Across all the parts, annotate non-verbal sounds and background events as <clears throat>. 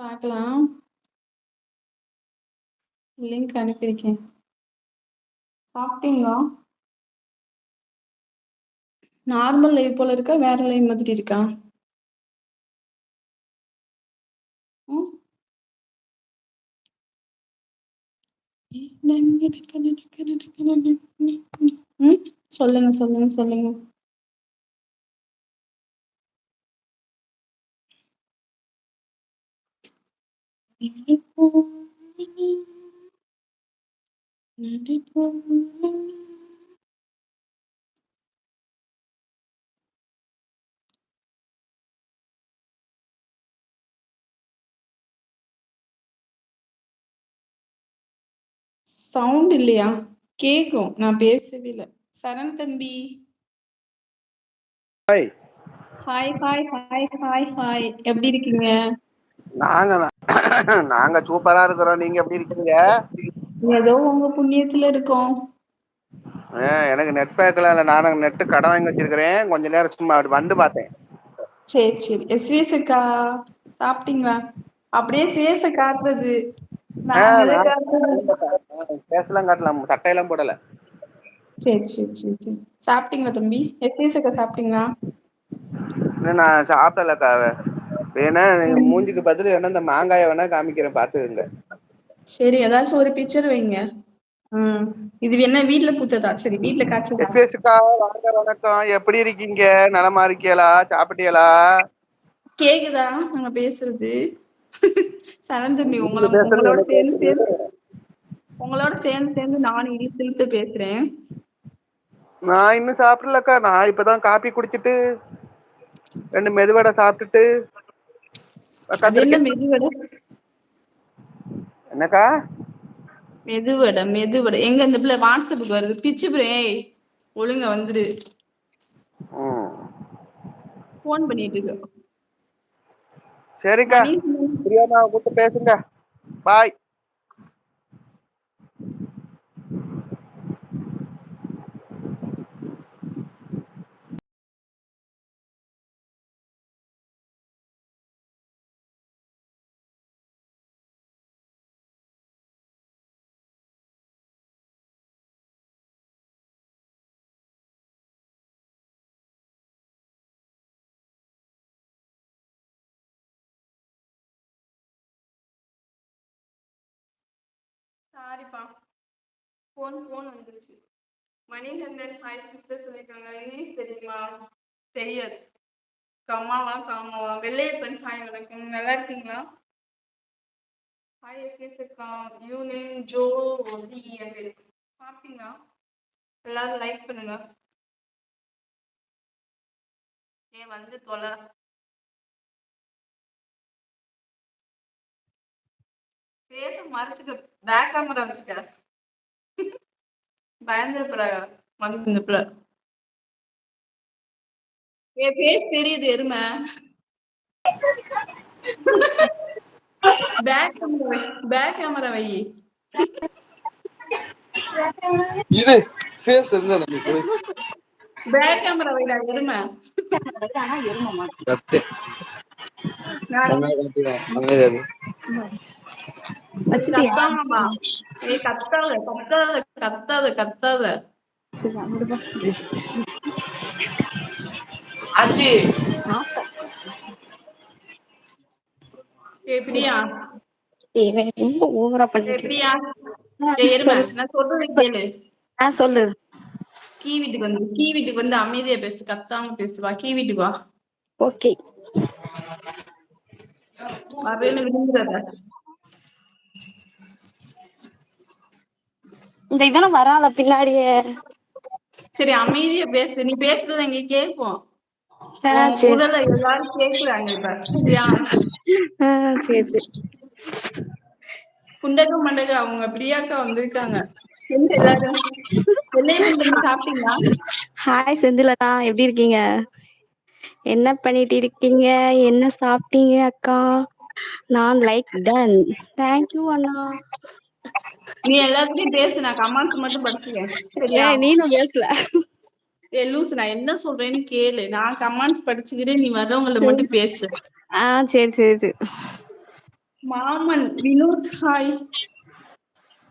பாக்கலாம். லிங்க் அனுப்பியிருக்கேன். சாப்பிட்டீங்களா? நார்மல் லைவ் போல இருக்கா? வேற லைவ் மாதிரி இருக்கா? சொல்லுங்க சொல்லுங்க சொல்லுங்க. சவுண்ட் இல்லையா? கேக்கும். நான் பேசவே இல்ல. சரண் தம்பி. Hi hi hi hi hi hi எப்படி இருக்கீங்க? நாங்க <clears throat> நாங்க சூப்பரா இருக்கிறோம். நீங்க எப்படி இருக்கீங்க? ஏதோ உங்க புண்ணியத்துல இருக்கோம். எனக்கு நெட் பேக்கெல்லாம் இல்லை. நானும் நெட்டு கடன் வாங்கி வச்சிருக்கிறேன். கொஞ்ச நேரம் சும்மா அப்படி வந்து பார்த்தேன். சரி சரி. எஸ்விஎஸ் அக்கா சாப்பிட்டீங்களா? அப்படியே பேச காட்டுறது. நான் பேசலாம் காட்டலாம் சட்டையெல்லாம் போடல. சரி சரி சரி சரி. சாப்பிட்டீங்களா தம்பி? எஸ்விஎஸ் அக்கா சாப்பிட்டீங்களா? நான் சாப்பிடலக்கா வேணா மூஞ்சிக்கு பதில் வேணா இந்த மாங்காயை வேணா காமிக்கிறேன் பாத்துக்கோங்க. சரி ஏதாச்சும் ஒரு பிக்சர் வைங்க. இது என்ன வீட்ல பூத்ததா? சரி வீட்ல காய்ச்சதா? எஸ்எஸ்க்கா வாங்க வணக்கம். எப்படி இருக்கீங்க? நலமா இருக்கீங்களா சாப்பிட்டீங்களா கேக்குதா? நாங்க பேசுறது. சரண் தம்பி உங்கள உங்களோட சேர்ந்து. சேர்ந்து உங்களோட சேர்ந்து சேர்ந்து நானும் இழுத்து இழுத்து பேசுறேன். நான் இன்னும் சாப்பிடலக்கா. நான் இப்பதான் காபி குடிச்சிட்டு ரெண்டு மெதுவடை சாப்பிட்டுட்டு அது என்ன உக்காந்துருக்கேன் மெதுவடை என்னக்கா? மெதுவடை மெதுவடை. எங்க இந்த பிள்ளை வாட்ஸ்அப்புக்கு வருது? பிச்சு பிரே ஒழுங்கா வந்துரு. ம். ஃபோன் பண்ணிட்டு இருக்கு. சரிக்கா. மணி பிரியாமா கூப்பிட்டு பேசுங்க. பாய். சாரிப்பா ஃபோன் ஃபோன் வந்துருச்சு. மணிகண்டன் ஹாய் சிஸ்டர் சொல்லியிருக்காங்க இங்கிலீஷ் தெரியுமா? தெரியாது. கம்மாவா காமாவா? வெள்ளையப்பன் ஹாய் வணக்கம். நல்லா இருக்கீங்களா? ஹாய் எஸ் எஸ் இருக்கா யூ நேம் ஜோ டி சாப்பிட்டீங்களா எல்லாரும் லைக் பண்ணுங்க. ஏன் வந்து தொலை. பேச மறைச்சுக்க பேக் கேமரா வச்சுக்க. பயந்துட போறாங்க வந்து இந்த பிள்ளை ஏ பேஸ் தெரியுது எருமை. பேக் கேமரா பேக் கேமரா வை. இது ஃபேஸ் தெரிஞ்சா நமக்கு பேக் கேமரா வைடா எருமை. கஷ்ட நான் கத்தாமமா ஏய் கத்தாத கத்தாத கத்தாத கத்தாத ஆச்சி பிரியா இவன் ரொம்ப ஓவரா நான் சொல்றது கேளு ஆ சொல்லு கீ வீட்டுக்கு வந்து கீ வீட்டுக்கு வந்து அமைதியா பேசு கத்தாம பேசுவா கீ வீட்டுக்கு வா ஓகே விழுந்துடாத இந்த இவனும் வராத பின்னாடியே. சரி அமைதியா பேசு. நீ பேசுறது எங்க கேட்போம். எல்லாரும் கேக்குறாங்க இப்ப. சரி சரி. குண்டகம் மண்டகம் அவங்க பிரியாக்கா வந்திருக்காங்க. சாப்பிட்டீங்களா? ஹாய் செந்திலண்ணா எப்படி இருக்கீங்க? என்ன பண்ணிட்டு இருக்கீங்க? என்ன சாப்பிட்டீங்க அக்கா? நான் லைக் டன் தேங்க்யூ அண்ணா. நீ எல்லாத்துலயும் பேசு நான் கமெண்ட்ஸ் மட்டும் படிச்சுக்கேன் நீனும் பேசல. ஏ லூசு நான் என்ன சொல்றேன்னு கேளு. நான் கமெண்ட்ஸ் படிச்சுக்கிறேன் நீ வர்றவங்கள மட்டும் பேசு. ஆ சரி சரி மாமன் வினோத் ஹாய்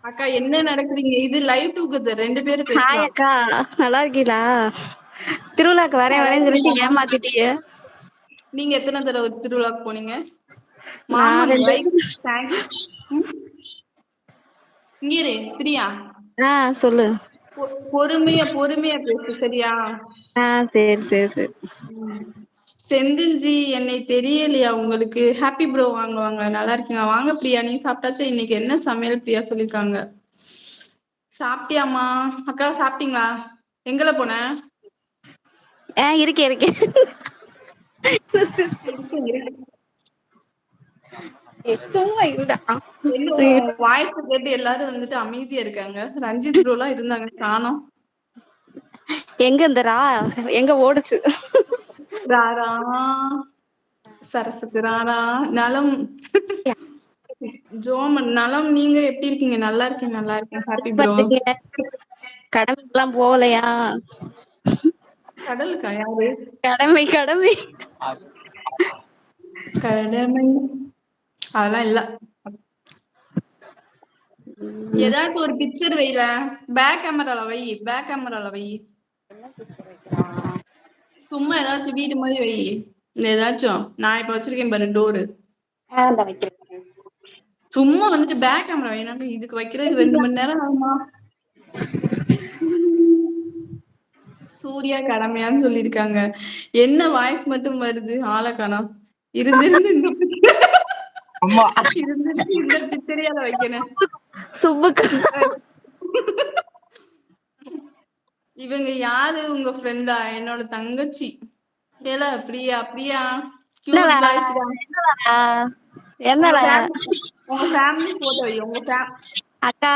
அக்கா என்ன நடக்குதுங்க? இது லைவ் டுகெதர் ரெண்டு பேரும் ஹாய் அக்கா. நல்லா இருக்கீங்களா? திருவிழாக்கு வரேன் வரேன்னு சொல்லிட்டு ஏமாத்திட்டீங்க. நீங்க எத்தனை தடவை திருவிழாக்கு போனீங்க? மாமன் தேங்க்ஸ் இங்க இரு பிரியா. ஆ சொல்லு. பொறுமையா பொறுமையா பேசு சரியா? ஆ சரி சரி சரி. செந்தில் ஜி என்னை தெரியலையா உங்களுக்கு? ஹாப்பி ப்ரோ வாங்க வாங்க நல்லா இருக்கீங்க. வாங்க பிரியா. நீ சாப்பிட்டாச்சா? இன்னைக்கு என்ன சமையல் பிரியா சொல்லிருக்காங்க? சாப்பிட்டியாம்மா? அக்கா சாப்பிட்டீங்களா? எங்கல போன? ஆ இருக்கேன் இருக்கேன். வாய்ஸ் கேட்டு எல்லாரும் வந்துட்டு அமைதியா இருக்காங்க ரஞ்சித் ப்ரோ எல்லாம் இருந்தாங்க காணோம் எங்க இந்த ரா எங்க ஓடுச்சு? ராரா சரசுக்கு ராரா நலம் ஜோமன் நலம் நீங்க எப்படி இருக்கீங்க நல்லா இருக்கேன் நல்லா இருக்கேன் ஹாப்பி ப்ரோ. கடமைக்கெல்லாம் போகலையா கடலுக்கா யாரு கடமை. கடமை கடமை. அதெல்லாம் இல்ல. ஏதாச்சும் ஒரு பிக்சர் வைல பேக் கேமரால வை. பேக் கேமரால வை. சும்மா ஏதாச்சும் வீடு மாதிரி வை. இந்த ஏதாச்சும். நான் இப்ப வச்சிருக்கேன் பாரு டோரு சும்மா வந்துட்டு பேக் கேமரா வேணாங்க இதுக்கு வைக்கிறதுக்கு ரெண்டு மணி நேரம் ஆகுமா? சூர்யா கடமையான்னு சொல்லியிருக்காங்க. என்ன வாய்ஸ் மட்டும் வருது? ஆளை காணோம். இருந்திருந்து இந்த அம்மா இந்த பிச்சரியால வைக்கணும். சுப்புக்கு இவங்க யாரு? உங்க ஃப்ரெண்டா என்னோட தங்கச்சி. ஏல பிரியா பிரியா. என்னடா? உங்க ஃபேமிலி போட்டோ வை உங்க அக்கா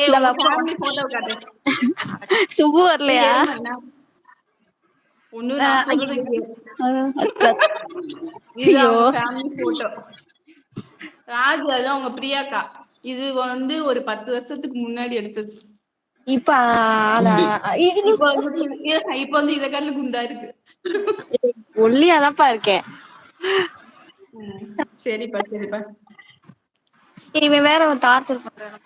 ஏய் உங்க ஃபேமிலி போட்டோ காட்டு. சுப்பு வரலையா ஒண்ணு நான் சொல்றது கேளு. அச்சா, அச்சா. இதுதான் ஐயோ. போட்டோ ராஜ் அதான் உங்க பிரியாக்கா இது வந்து ஒரு பத்து வருஷத்துக்கு முன்னாடி எடுத்தது இப்ப இப்ப வந்து இது- கல்லு குண்டா இருக்கு ஒல்லியாதான்ப்பா இருக்கேன் சரிப்பா சரிப்பா இவன் வேற ஒரு டார்ச்சர் பண்றான்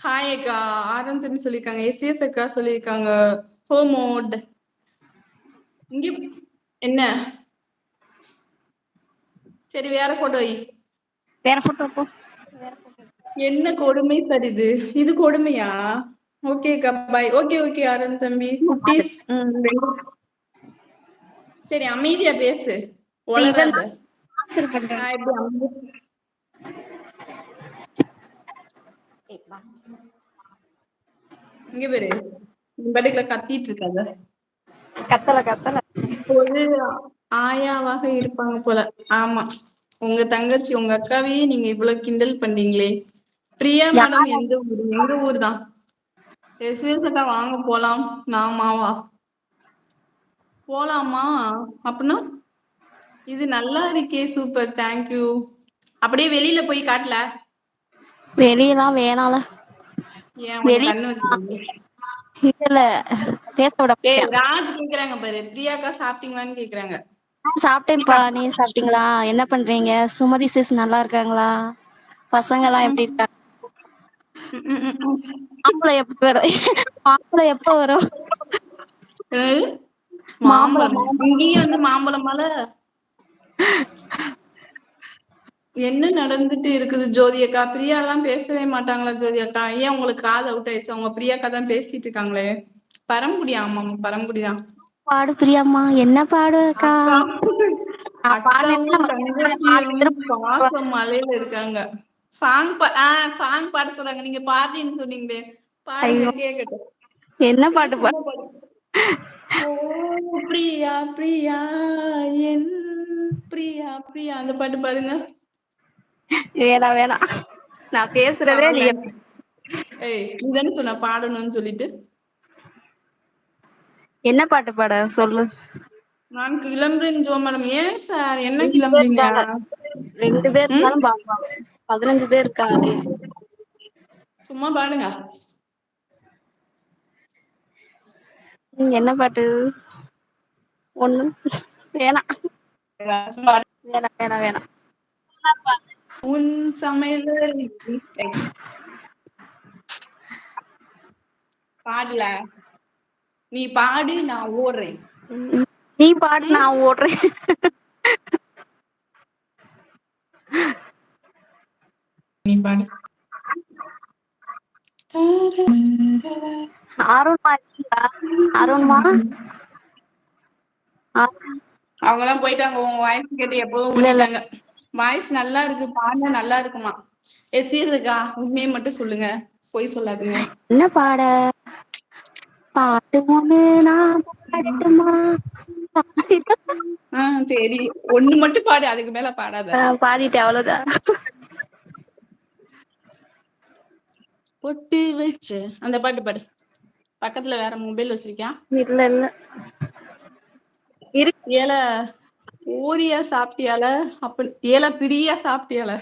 ஹாய் அக்கா ஆரம் தம்பி சொல்லியிருக்காங்க எஸ்எஸ் அக்கா சொல்லியிருக்காங்க ஹோமோட் இங்க என்ன? சரி வேற போட்டோ வேற போட்டோ போ. என்ன கொடுமை சார் இது? இது கொடுமையா? ஓகே அக்கா பாய் ஓகே ஓகே ஆரம் தம்பி. குட்டீஸ் சரி அமைதியா பேசு. இங்க பாரு. பாட்டுக்குள்ள கத்திட்டு இருக்காத. கத்தல கத்தல. ஒரு ஆயாவாக இருப்பாங்க போல. ஆமா. உங்க தங்கச்சி உங்க அக்காவையே நீங்க இவ்வளவு கிண்டல் பண்ணீங்களே பிரியா மேடம் எந்த ஊர்? எங்க ஊர் தான். அக்கா வாங்க போலாம். நாமாவா போலாமா? அப்படின்னா இது நல்லா இருக்கே சூப்பர். தேங்க்யூ அப்படியே வெளியில போய் காட்டல. வெளியெல்லாம் வேணால ஏன் கண்ணு வச்சிருக்கீங்க இல்ல பேச விட ராஜ் கேக்குறாங்க பாரு. பிரியாக்கா சாப்பிட்டீங்களான்னு கேக்குறாங்க. சாப்பிட்டேன்ப்பா நீ சாப்பிட்டீங்களா? என்ன பண்றீங்க? சுமதி சிஸ் நல்லா இருக்காங்களா? பசங்க எல்லாம் எப்படி இருக்காங்க. மாம்பழம் எப்ப வரும்? மாம்பழம் எப்ப வரும்? மாம்பழம். இங்கேயும் வந்து மாம்பழம் மலை என்ன நடந்துட்டு இருக்குது ஜோதி அக்கா பிரியா எல்லாம் பேசவே மாட்டாங்களா ஜோதி அக்கா ஏன் உங்களுக்கு காது அவுட் ஆயிடுச்சு? அவங்க பிரியாக்கா தான் பேசிட்டு இருக்காங்களே. பரம்புடி ஆமா பரம்புடி தான் பாடு பிரியாம்மா. என்ன பாடு அக்கா? மலையில இருக்காங்க. சாங் ஆஹ் சாங் பாட சொல்றாங்க. நீங்க பாடுறீன்னு சொன்னீங்களே. பாடுங்க கேக்கட்டும். என்ன பாட்டு பாடு பிரியா பிரியா என் பிரியா பிரியா. அந்த பாட்டு பாருங்க வேணாம் வேணாம். நான் பேசுறதே நீ ஏய் நீ தானே சொன்ன பாடணும்னு சொல்லிட்டு. என்ன பாட்டு பாட? சொல்லு. நான் கிளம்புறேன் ஜோ மேடம் ஏன் சார்? என்ன கிளம்புறீங்க. ரெண்டு பேர் இருந்தாலும் பாப்பாங்க பதினஞ்சு பேர் இருக்காங்க. சும்மா பாடுங்க. ம், என்ன பாட்டு? ஒண்ணு. வேணாம். வேணாம் வேணாம் வேணாம். உன் சமையல் பாடல. நீ பாடு நான் ஓடுறேன். நீ பாடு நான் ஓடுறேன். நீ பாடு. அருண்மா அருண்மா? அருண் அவங்க எல்லாம் போயிட்டாங்க உங்க வாய்ஸ் கேட்டு எப்பவும் போயிட்டாங்க வாய்ஸ் நல்லா இருக்கு பாடினா நல்லா இருக்குமா? எஸ் இருக்கா உண்மையை மட்டும் சொல்லுங்க. பொய் சொல்லாதீங்க. என்ன பாட? பாட்டு ஒண்ணு நான் பாடட்டுமா? ஆ சரி. ஒண்ணு மட்டும் பாடு அதுக்கு மேல பாடாத. நான் பாடிட்டேன் அவ்வளவுதான். பொட்டு வச்சு அந்த பாட்டு பாடு. பக்கத்துல வேற மொபைல் வச்சிருக்கியா? இல்ல இல்ல. இருக்கு ஏல ஓரியா சாப்பிட்டியால? அப்ப ஏல பிரியா சாப்பிட்டியால?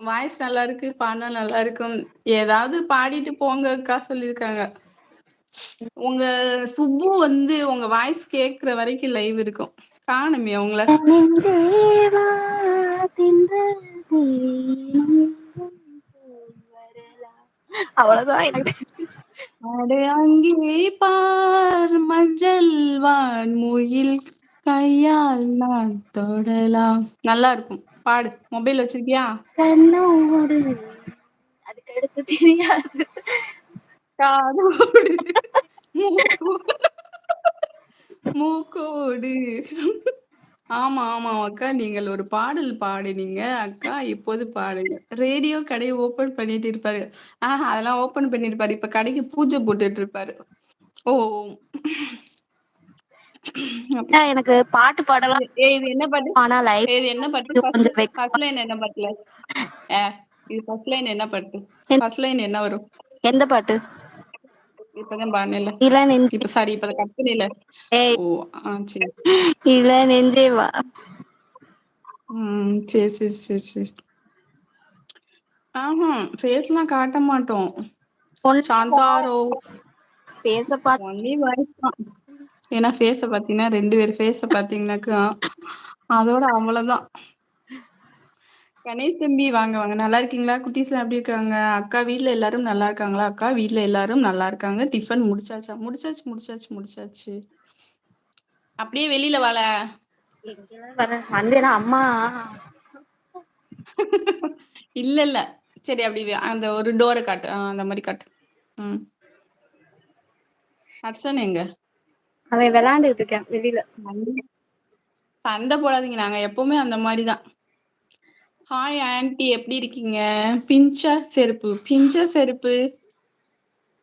வாய்ஸ் நல்லா இருக்கு பாடினா நல்லா இருக்கும் ஏதாவது பாடிட்டு போங்க அக்கா சொல்லியிருக்காங்க உங்க சுப்பு வந்து உங்க வாய்ஸ் கேக்குற வரைக்கும் லைவ் இருக்கும். காணுமே உங்கள. அவ்வளவுதான் எனக்கு. அடே அங்கே பார் மஞ்சள் வான் முயில் கையால் நான் தொடலாம். நல்லா இருக்கும் பாடு. மொபைல் வச்சிருக்கியா? கண்ணோடு. அதுக்கு அடுத்து தெரியாது. காதோடு. மூக்கோடு. ஆமா ஆமா அக்கா. நீங்கள் ஒரு பாடல் பாடினீங்க. அக்கா இப்போது பாடுங்க. ரேடியோ கடை ஓபன் பண்ணிட்டு இருப்பாரு. ஆஹ் அதெல்லாம் ஓபன் பண்ணிருப்பாரு. இப்ப கடைக்கு பூஜை போட்டுட்டு இருப்பாரு. ஓ எனக்கு பாட்டு பாடலாம் ஏய், இது என்ன பாட்டு? ஆனா லைவ் இது என்ன பாட்டு? கொஞ்சம் ஃபர்ஸ்ட் லைன் என்ன பாட்டுல? இது ஃபர்ஸ்ட் லைன் என்ன பாட்டு? ஃபர்ஸ்ட் லைன் என்ன வரும்? எந்த பாட்டு? இப்பதான் பாடினேன்ல. இள நெஞ்சு இப்ப சாரி இப்ப கட் பண்ணில ஏய். ஓ ஆ சரி. இள நெஞ்சே வா. ம் சரி சரி சரி சரி. ஆஹா ஃபேஸ்லாம் காட்ட மாட்டோம். சாந்தாரோ. ஃபேஸ பார்த்து ஒன்லி வாய்ஸ் தான். ஏன்னா ஃபேஸ பாத்தீங்கன்னா ரெண்டு பேர் ஃபேஸ பாத்தீங்கன்னாக்கா அதோட அவ்வளவுதான். கணேஷ் தம்பி வாங்க வாங்க. நல்லா இருக்கீங்களா? குட்டீஸ்லாம் எப்படி இருக்காங்க? அக்கா வீட்ல எல்லாரும் நல்லா இருக்காங்களா? அக்கா வீட்ல எல்லாரும் நல்லா இருக்காங்க. டிஃபன் முடிச்சாச்சா? முடிச்சாச்சு முடிச்சாச்சு முடிச்சாச்சு. அப்படியே வெளியில வாழ. வந்தேனா அம்மா. இல்ல இல்ல. சரி அப்படி அந்த ஒரு டோரை காட்டு. அந்த மாதிரி காட்டு. ம். ஹர்ஷன் எங்க? அவன் விளையாண்டுட்டு இருக்கேன் வெளியில. சண்டை போடாதீங்க. நாங்க எப்பவுமே அந்த மாதிரிதான். ஹாய் ஆன்ட்டி எப்படி இருக்கீங்க? பிஞ்சா செருப்பு. பிஞ்சா செருப்பு.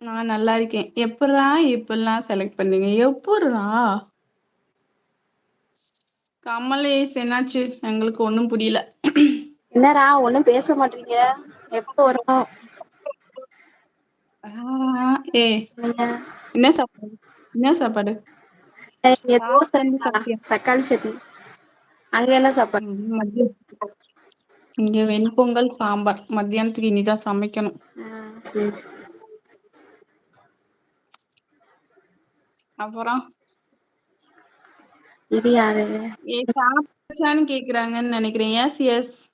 நான் நல்லா இருக்கேன். எப்படா இப்பெல்லாம் செலக்ட் பண்ணீங்க? எப்படா? கமலேஷ் என்னாச்சு? எங்களுக்கு ஒண்ணும் புரியல. என்னடா ஒண்ணும் பேச மாட்டீங்க. எப்போ வரும் என்ன சாப்பாடு? என்ன சாப்பாடு? இங்க தோசை செஞ்சு சாப்பிட்டியா? தக்காளி சட்னி. அங்க என்ன சாப்பாடு. ம், மதியம். இங்க வெண்பொங்கல் சாம்பார். மத்தியானத்துக்கு இனிதான் சமைக்கணும். அப்புறம்? இது யாரு? சாப்பிட்டான்னு கேக்குறாங்கன்னு நினைக்கிறேன். S S.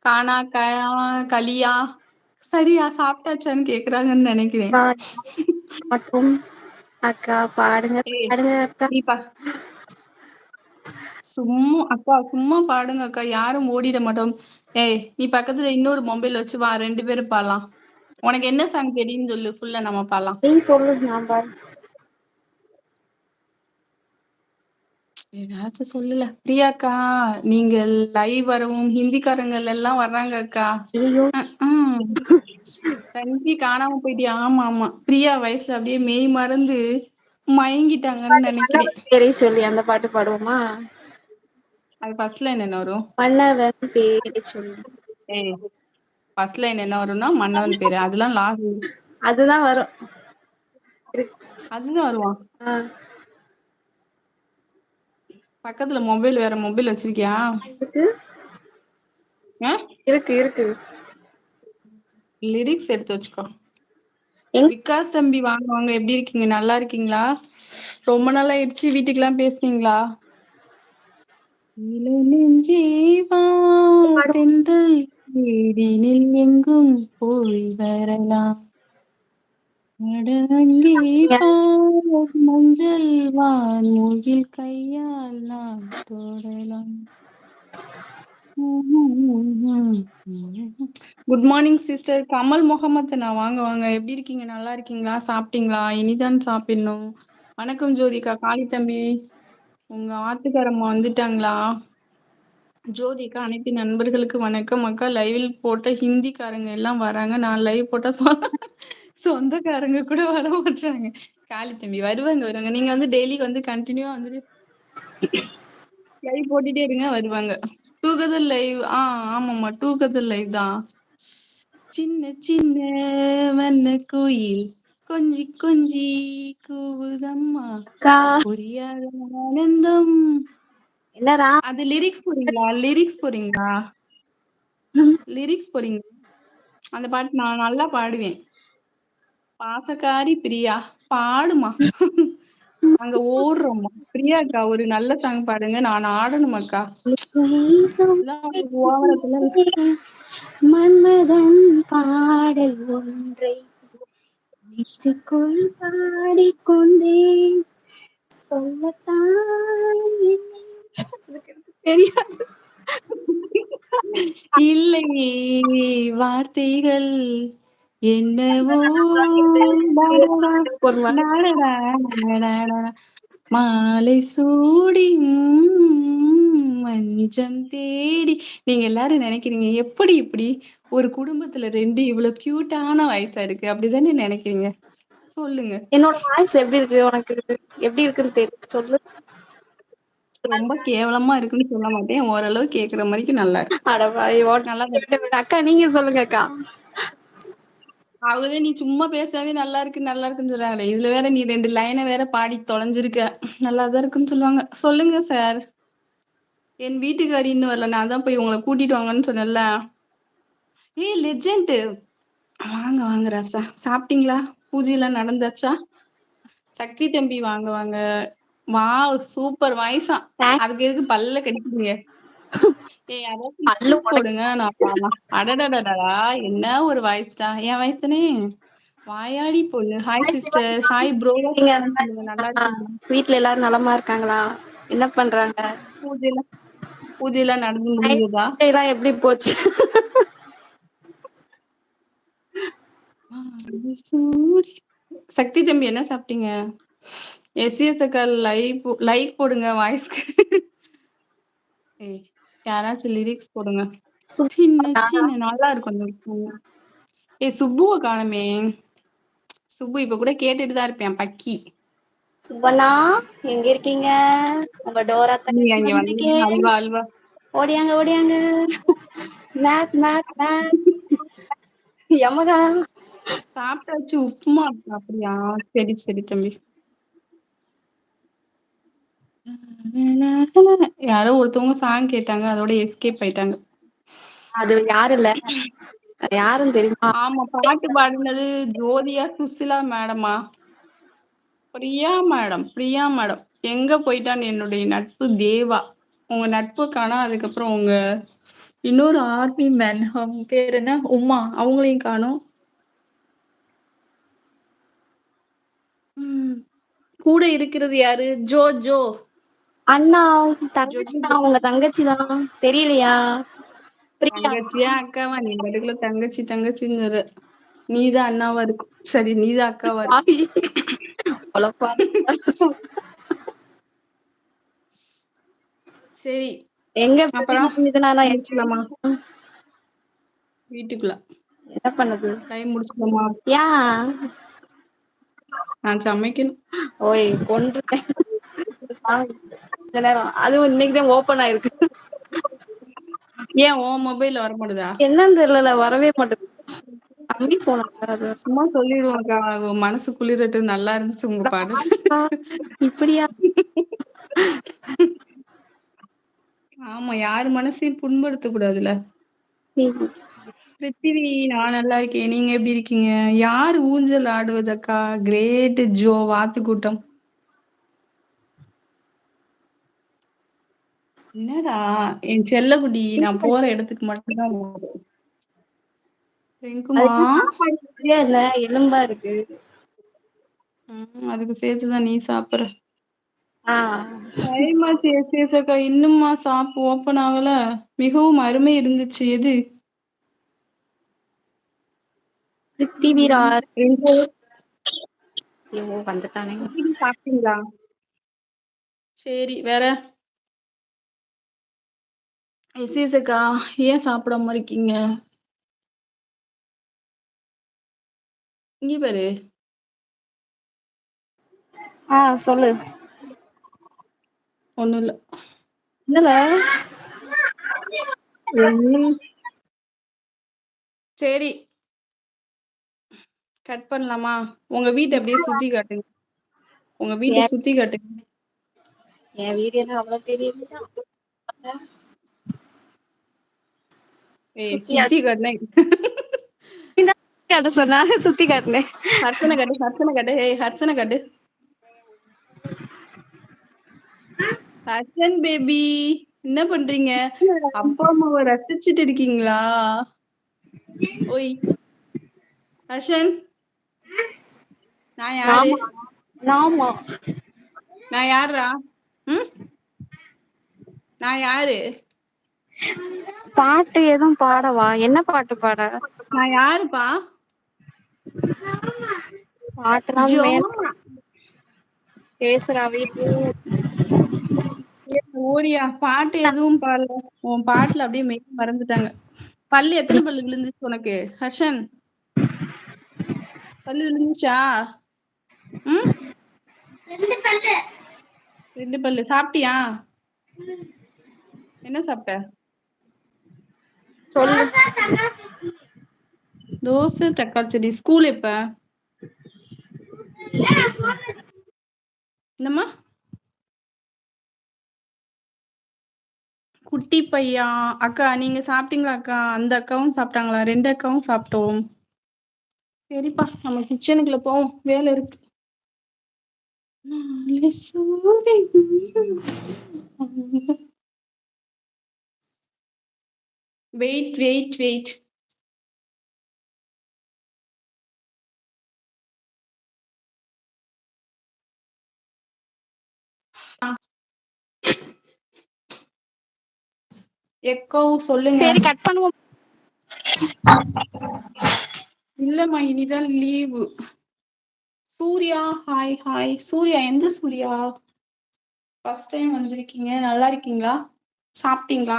கானா கா- களியா. சரியா சாப்பிட்டாச்சான்னு கேக்குறாங்கன்னு நினைக்கிறேன். அக்கா பாடுங்க ஏய். பாடுங்க அக்கா. நீ பா. சும்மா அக்கா சும்மா பாடுங்க அக்கா. யாரும் ஓடிட மாட்டோம். ஏய் நீ பக்கத்துல இன்னொரு மொபைல் வச்சு வா. ரெண்டு பேரும் பாடலாம் உனக்கு என்ன சாங் தெரியும்னு சொல்லு. ஃபுல்லா நம்ம பாடலாம் நீ சொல்லு நான் பாரு ஏதாச்சும் சொல்லல. பிரியாக்கா நீங்க லைவ் வரவும் ஹிந்திக்காரங்கள் எல்லாம் வர்றாங்க அக்கா. தங்கி காணாம போயிட்டியா? ஆமா ஆமா. பிரியா வயசுல அப்படியே மெய் மறந்து மயங்கிட்டாங்கன்னு நினைக்கிறேன். பேரை சொல்லி அந்த பாட்டு பாடுவோமா? அது ஃபர்ஸ்ட் லைன் என்ன வரும்? மன்னவன் பேரை சொல்லி. ஏய் ஃபர்ஸ்ட் லைன் என்ன வரும்னா மன்னவன் பேரு. அதெல்லாம் லாஸ்ட் அதுதான் வரும். அதுதான் வருவான் பக்கத்துல மொபைல் வேற மொபைல் வச்சிருக்கியா? இருக்கு? இருக்கு லிரிக்ஸ் எடுத்து வச்சுக்கோ. விகாஸ் தம்பி வாங்க வாங்க எப்படி இருக்கீங்க? நல்லா இருக்கீங்களா? ரொம்ப நாள் ஆயிடுச்சு வீட்டுக்கெல்லாம் பேசுனீங்களா? இளநெஞ்சே வா தென்றல் தேடினில் எங்கும் போய் வரலாம். மஞ்சள் வான்முகில் கையால் நாம் தொடலாம். Good morning sister Kamal Muhammad நான் வாங்க வாங்க. எப்படி இருக்கீங்க? நல்லா இருக்கீங்களா? சாப்பிட்டீங்களா? இனிதான் சாப்பிடணும். வணக்கம் ஜோதிகா. காளி தம்பி உங்க ஆத்துக்காரம்மா வந்துட்டாங்களா? ஜோதிகா அனைத்து நண்பர்களுக்கு வணக்கம். அக்கா லைவில் போட்ட ஹிந்திக்காரங்க எல்லாம் வராங்க. நான் லைவ் போட்டா சொந்தக்காரங்க கூட வர மாட்டாங்க காளி தம்பி வருவாங்க வருவாங்க. நீங்க வந்து டெய்லி வந்து கண்டினியூவா வந்து லைவ் போட்டுட்டே இருங்க வருவாங்க. டூகதர் லைவ் ஆ ஆமாம்மா டூகதர் லைவ் தான். சின்ன சின்ன வண்ண குயில். கொஞ்சி கொஞ்சி கூவுதம்மா. புரியாத ஆனந்தம். என்னடா அது லிரிக்ஸ் போறீங்களா லிரிக்ஸ் போறீங்களா லிரிக்ஸ் போறீங்க அந்த பாட்டு நான் நல்லா பாடுவேன். பாசக்காரி பிரியா. பாடுமா. அங்க ஓடுறோம்மா. பிரியாக்கா ஒரு நல்ல சாங் பாடுங்க. நான் ஆடணும் அக்கா <laughs> மன்மதன் பாடல் ஒன்றை நெஞ்சுக்குள் பாடிக்கொண்டேன் சொல்லத்தான் தெரியாது. இல்லையே வார்த்தைகள் என்னவோ. மாலை சூடி மஞ்சம் தேடி. நீங்க எல்லாரும் நினைக்கிறீங்க எப்படி இப்படி ஒரு குடும்பத்துல ரெண்டு இவ்வளவு கியூட்டான வயசா இருக்கு? அப்படிதானே நினைக்கிறீங்க? சொல்லுங்க. என்னோட வாய்ஸ் எப்படி இருக்கு? உனக்கு எப்படி இருக்குன்னு தெரியும் சொல்லு. ரொம்ப கேவலமா இருக்குன்னு சொல்ல மாட்டேன். ஓரளவு கேக்குற மாதிரி நல்லா இருக்கு. அக்கா நீங்க சொல்லுங்க அக்கா. அவங்களே நீ சும்மா பேசாவே நல்லா இருக்கு நல்லா இருக்குன்னு சொல்றாங்களே. இதுல வேற நீ ரெண்டு லைனை வேற பாடி தொலைஞ்சிருக்க. நல்லாதான் இருக்குன்னு சொல்லுவாங்க. சொல்லுங்க சார் என் வீட்டுக்காரி இன்னும் வரல. நான் தான் போய் உங்களை கூட்டிட்டு வாங்கன்னு சொன்னேன்ல. ஏய் லெஜெண்ட் வாங்க வாங்க ராசா. சாப்பிட்டீங்களா? பூஜை எல்லாம் நடந்தாச்சா? சக்தி தம்பி வாங்க வாங்க வா சூப்பர் வாய்ஸா அதுக்கு எதுக்கு பல்ல கடிக்கிறீங்க போடுங்க. அடடடடா என்ன ஒரு வாய்ஸ் தான் என் தானே? வாயாடி பொண்ணு. ஹாய் சிஸ்டர் ஹாய் ப்ரோ வீட்ல எல்லாரும் நலமா இருக்காங்களா? என்ன பண்றாங்க? பூஜை எல்லாம் பூஜை எல்லாம் நடந்து பூஜைலாம் எப்படி போச்சு? சக்தி தம்பி என்ன சாப்பிட்டீங்க? எஸ்எஸ் அக்கா லைக் லைக் போடுங்க வாய்ஸ்க்கு ஏய் யாராச்சும் லிரிக்ஸ் போடுங்க. நல்லா இருக்கும். ஏய் சுப்புவை காணுமே. சுப்பு இப்ப கூட கேட்டுட்டு தான் இருப்பேன் பக்கி. சுபனா எங்க இருக்கீங்க? உங்க டோரா வந்திருக்கேன். அல்வா அல்வா. ஓடியாங்க ஓடியாங்க. மேட் மேட் மேட் யமகா சாப்பிட்டாச்சு உப்புமா அப்படியா சரி சரி தம்பி. <laughs> யாரோ ஒருத்தவங்க சாங் கேட்டாங்க அதோட எஸ்கேப் ஆயிட்டாங்க. அது யாரும் இல்ல? யாரும் தெரியுமா? ஆமா பாட்டு பாடினது ஜோதியா Susheela மேடமா? Priya madam Priya madam. எங்க போயிட்டான்னு என்னுடைய நட்பு தேவா? உங்க நட்பு காணோம் அதுக்கப்புறம் உங்க இன்னொரு ஆர்மி மேன் அவங்க பேர் என்ன? உமா அவங்களையும் காணோம். கூட இருக்கிறது யாரு? ஜோ ஜோ அண்ணா தங்கச்சி தான் உங்க தங்கச்சி தான் தெரியலையா தங்கச்சியா அக்காவா? நீ படுக்கல தங்கச்சி தங்கச்சின்னு. நீதான் அண்ணாவா இருக்கும் சரி நீதான் அக்காவா. சரி. எங்க அப்புறம் இதுனா முடிச்சுக்கலாமா வீட்டுக்குள்ள. என்ன பண்ணுது? டைம் முடிச்சுக்கலாமா? ஏன் நான் சமைக்கணும். ஓய் கொன்று இந்த நேரம். அதுவும் இன்னைக்குதான் ஓபன் ஆயிருக்கு. ஏன் உன் மொபைல்ல வர மாட்டுதா என்னன்னு தெரியல வரவே மாட்டேங்குது அம்மி போன சும்மா சொல்லிடுவோம்க்கா உன் மனசு குளிரட்டு நல்லா இருந்துச்சு உங்க பாடு. இப்படியா? ஆமா யார் மனசையும் புண்படுத்த கூடாதுல பிருத்திவி நான் நல்லா இருக்கேன். நீங்க எப்படி இருக்கீங்க? யார் ஊஞ்சல் ஆடுவதக்கா? கிரேட் ஜோ வாத்து கூட்டம் என்னடா? என் செல்லக்குட்டி நான் போற <laughs> இடத்துக்கு மட்டும்தான் அதுக்கு எலும்பா இருக்கு. சேர்த்துதான் நீ சாப்பிடுற. இன்னும்மா ஷாப் ஓபன் ஆகல. மிகவும் அருமை இருந்துச்சு. எது? ஐயோ வந்துட்டானே. சாப்பிட்டீங்களா? சரி வேற. எஸ்எஸ் அக்கா ஏன் சாப்பிடாம இருக்கீங்க? இங்க பாரு. ஆ சொல்லு. ஒண்ணும் இல்ல. என்னல சரி. கட் பண்ணலாமா? உங்க வீட்டை அப்படியே சுத்தி காட்டுங்க. உங்க வீட்டை சுத்தி காட்டுங்க. என் வீடு என்ன அவ்வளவு பெரிய சுத்தி சுத்தி காட்டுனே. காட்ட சொன்னா? சுத்தி காட்டினேன் ஹர்சனை காட்டு ஹர்சனை காட்டு ஏய் ஹர்சனை காட்டு. ஹர்ஷன் பேபி என்ன பண்றீங்க? அப்பா அம்மாவை ரசிச்சுட்டு இருக்கீங்களா? ஓய் ஹர்ஷன். நான் யாரு? நான் யாருடா ம்? நான் யாரு? பாட்டு எதுவும் பாடவா? என்ன பாட்டு பாட? நான் யாருப்பா? பாட்டுலாம் பேசுறா வீட்டு ஓரியா பாட்டு எதுவும் பாடல. உன் பாட்டுல அப்படியே மெய் மறந்துட்டாங்க. பல்லு எத்தனை பல்லு விழுந்துச்சு உனக்கு? ஹர்ஷன். பல்லு விழுந்துச்சா? ம்? ரெண்டு பல்லு. சாப்பிட்டியா? என்ன சாப்பிட்ட? சொல்லு. தோசை தக்காளி செடி ஸ்கூல் எப்ப? என்னம்மா? குட்டி பையா அக்கா நீங்க சாப்பிட்டீங்களா அக்கா? அந்த அக்காவும் சாப்பிட்டாங்களா? ரெண்டு அக்காவும் சாப்பிட்டோம். சரிப்பா நம்ம கிச்சனுக்குள்ள போவோம். வேலை இருக்கு. நாளை வெயிட் வெயிட் வெயிட் எக்கோ சொல்லுங்க. சரி கட் பண்ணுவோம். இல்லம்மா இனிதான் leave. Surya hi hi Surya எந்த சூர்யா? ஃபர்ஸ்ட் டைம் வந்திருக்கீங்க. நல்லா இருக்கீங்களா? சாப்பிட்டீங்களா?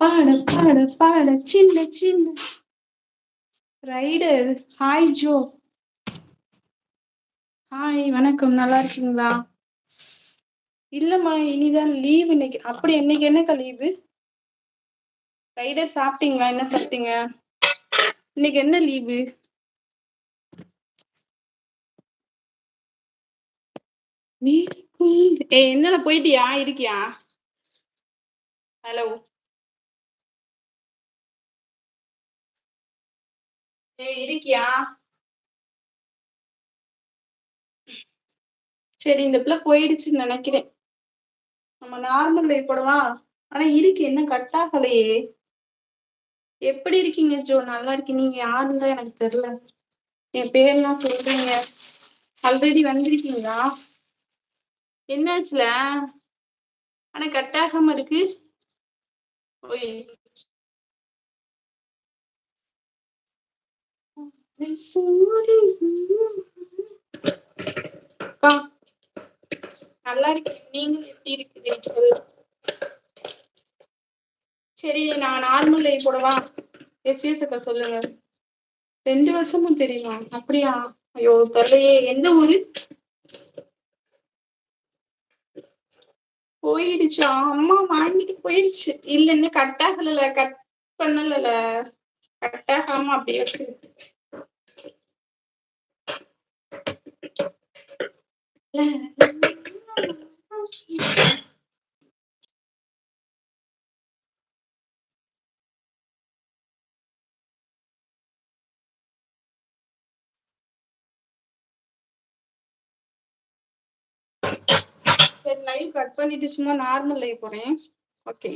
பாட பாட பாட. சின்ன சின்ன. ரைடர் ஹாய் ஜோ ஹாய் வணக்கம். நல்லா இருக்கீங்களா? இல்லம்மா இனிதான் லீவ் இன்னைக்கு. அப்படி இன்னைக்கு என்னக்கா லீவு ரைடர் சாப்பிட்டீங்களா? என்ன சாப்பிட்டீங்க? இன்னைக்கு என்ன லீவு ஏ என்னல போயிட்டியா? இருக்கியா? ஹலோ ஏ இருக்கியா? சரி இந்த பிள்ளை போயிடுச்சுன்னு நினைக்கிறேன். நம்ம நார்மல் லைஃப் போடவா ஆனா இருக்கு என்ன கட் ஆகலையே எப்படி இருக்கீங்க ஜோ? நல்லா இருக்கு நீங்க யாருன்னு எனக்கு தெரியல. என் பேர்லாம் சொல்றீங்க. ஆல்ரெடி வந்திருக்கீங்களா? என்னாச்சுல? ஆனா கட் ஆகாம இருக்கு. ஓய். அக்கா நல்லா இருக்கு. நீங்க எப்படி இருக்கிறீர்கள்? சரி நான் நார்மல் லைஃப் போடவா எஸ்எஸ் அக்கா சொல்லுங்க. ரெண்டு வருஷமும் தெரியுமா? அப்படியா? ஐயோ தெரியலையே எந்த ஊரு? போயிடுச்சு. அம்மா வாங்கிட்டு போயிடுச்சு. இல்ல இன்னும் கட் ஆகல கட் பண்ணல கட் ஆகாம அப்படியே இருக்கு. சரி லைவ் கட் பண்ணிட்டு சும்மா நார்மல் லைவ் போறேன். ஓகே